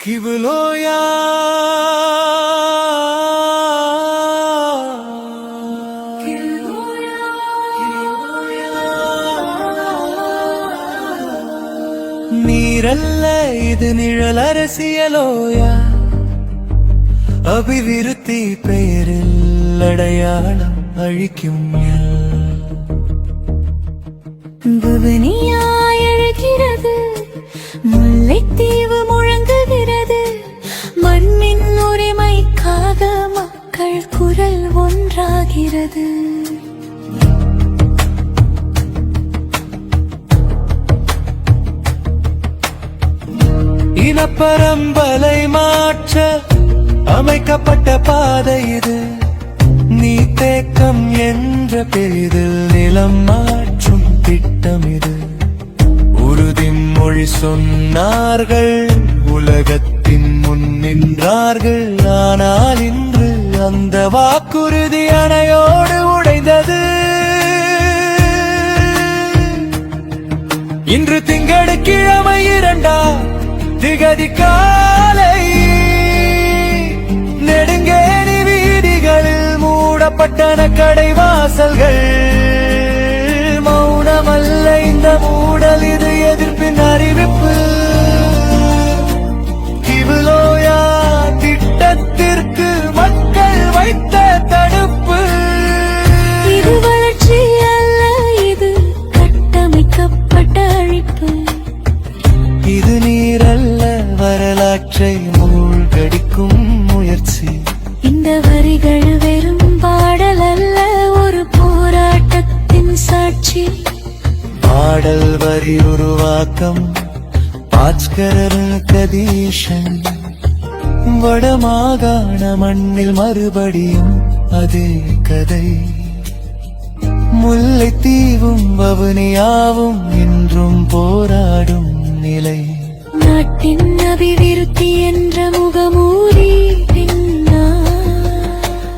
கிவுலோயா நீரல்ல இது நிழல் அரசியலோயா அபிவிருத்தி பெயரில் அடையாளம் அழிக்கும் புவனியாய் உயிர்கள் ஒன்றாகிறது. இனப்பரம்பலை மாற்ற அமைக்கப்பட்ட பாதை இது. நீ தேக்கம் என்ற பெரிதில் நிலம் மாற்றும் திட்டம் இது. உறுதி மொழி சொன்னார்கள் உலகத்தின் முன் நின்றார்கள் ஆனால் அந்த வாக்குறுதி அணையோடு உடைந்தது. இன்று திங்கட்கிழமை இரண்டா திகதி காலை நெடுங்கேணி வீதிகளில் மூடப்பட்டன கடை வாசல்கள் பாடல் வரி உருவாக்கம். பாஸ்கரர் கதீஷன். வடமாகாண மண்ணில் மறுபடியும் அதே கதை. முல்லைத்தீவும் வவுனியாவும் இன்றும் போராடும் நிலை. நாட்டின் அபிவிருத்தி என்ற முகமூடி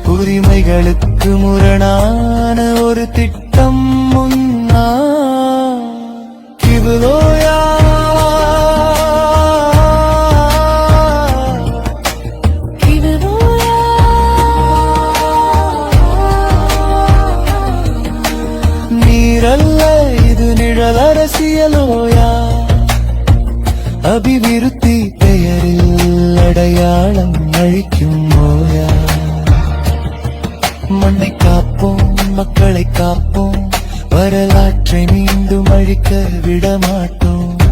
உரிமைகளுக்கு முரணான ஒரு திட்டம். நீரல்ல இது நிழல் அரசியலோயா அபிவிருத்தி பெயரில் அடையாளம் அழிக்கும் ஓயா மண்ணை காப்போம் மக்களை காப்போம் வரலாற்றை மீண்டும் அழிக்க விடமாட்டோம்.